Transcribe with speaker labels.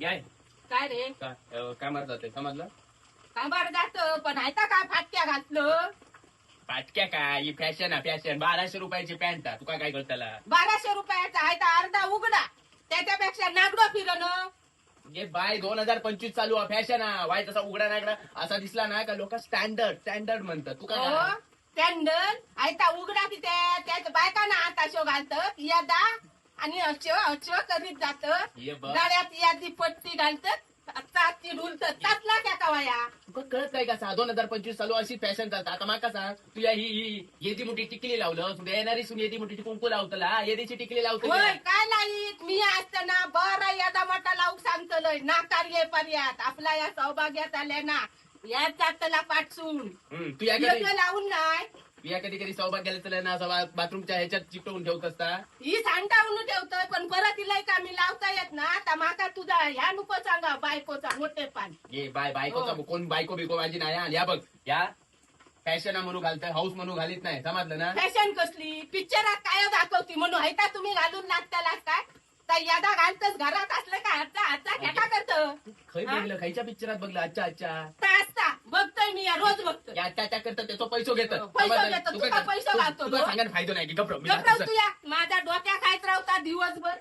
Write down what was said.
Speaker 1: याय
Speaker 2: काय रे?
Speaker 1: का अं, जाते समजलं?
Speaker 2: कांबार जात पण आयता काय फाटक्या घातलं?
Speaker 1: पाटक्या काय? ही फॅशन आहे फॅशन बाराशे रुपयाची पॅन्ट आहे. तुका काय करताला?
Speaker 2: बाराशे रुपयाचा आयता अर्धा उघडा. त्याच्यापेक्षा नागडो फिरणं
Speaker 1: हे बाय दोन हजार पंचवीस चालू आहे फॅशन हा वाय तसा उघडा नागडा. असा दिसला ना का लोक? स्टँडर्ड स्टँडर्ड म्हणतात. तू
Speaker 2: हो
Speaker 1: काय
Speaker 2: कॅन्डल आयता उघडा की त्या त्याच बायकांना हात अशो घालतात यादा आणि अशो अशो करीत जात.
Speaker 1: ये बघ.
Speaker 2: गळ्यात यादी पट्टी घालतात. चाची ढुलतात. तातला त्या कवाया
Speaker 1: तुका कळत काय का सा दोन हजार पंचवीस चालू अशी फॅशन चालता आता माका सांग तुया ही ही येदी मोठी टिकली लावलं. तुला येणारी सुन येदी मोठी कुंकू लावतला. येदीची टिकली लावतो
Speaker 2: होय काय लाईत मी असताना बरं यादा मोठा लावूक सांगतलोय. ना कार्य पर्यात. आपला या सौभाग्यात आल्या ना. यात जातला पाठसून
Speaker 1: तू या कधी
Speaker 2: योग्य लावून नाही
Speaker 1: तू या कधी कधी सौभाग्याला चला ना असं बाथरूमच्या ह्याच्यात चिकटवून ठेवत असता.
Speaker 2: ही सांडावून ठेवतोय पण परत इलाय का मी लावता येत ना आता माका तुझा ह्या नको सांगा बायकोचा मोठे पान.
Speaker 1: ये बाय बायकोचा
Speaker 2: हो.
Speaker 1: कोण बायको बिको माझी नाही हा. या बघ या. फॅशन म्हणून घालताय हाऊस म्हणून घालीत नाही समजलं ना?
Speaker 2: फॅशन कसली? पिक्चरात काय दाखवती म्हणून हैता तुम्ही घालून लागताला काय? तर यादा घालतच घरात असलं का हातचा हातचा खेटा करत?
Speaker 1: खै? बघलं खायच्या पिक्चरात बघलं अच्छा अच्छा.
Speaker 2: बघतोय मी रोज
Speaker 1: त्या त्या करता त्याचा पैसे घेत
Speaker 2: पैसे घेतो. तुका पैसे घालतो तो.
Speaker 1: सांगा फायदा नाही की गप्र मी
Speaker 2: गप्राव तू या माझ्या डोक्या खायत राहता दिवसभर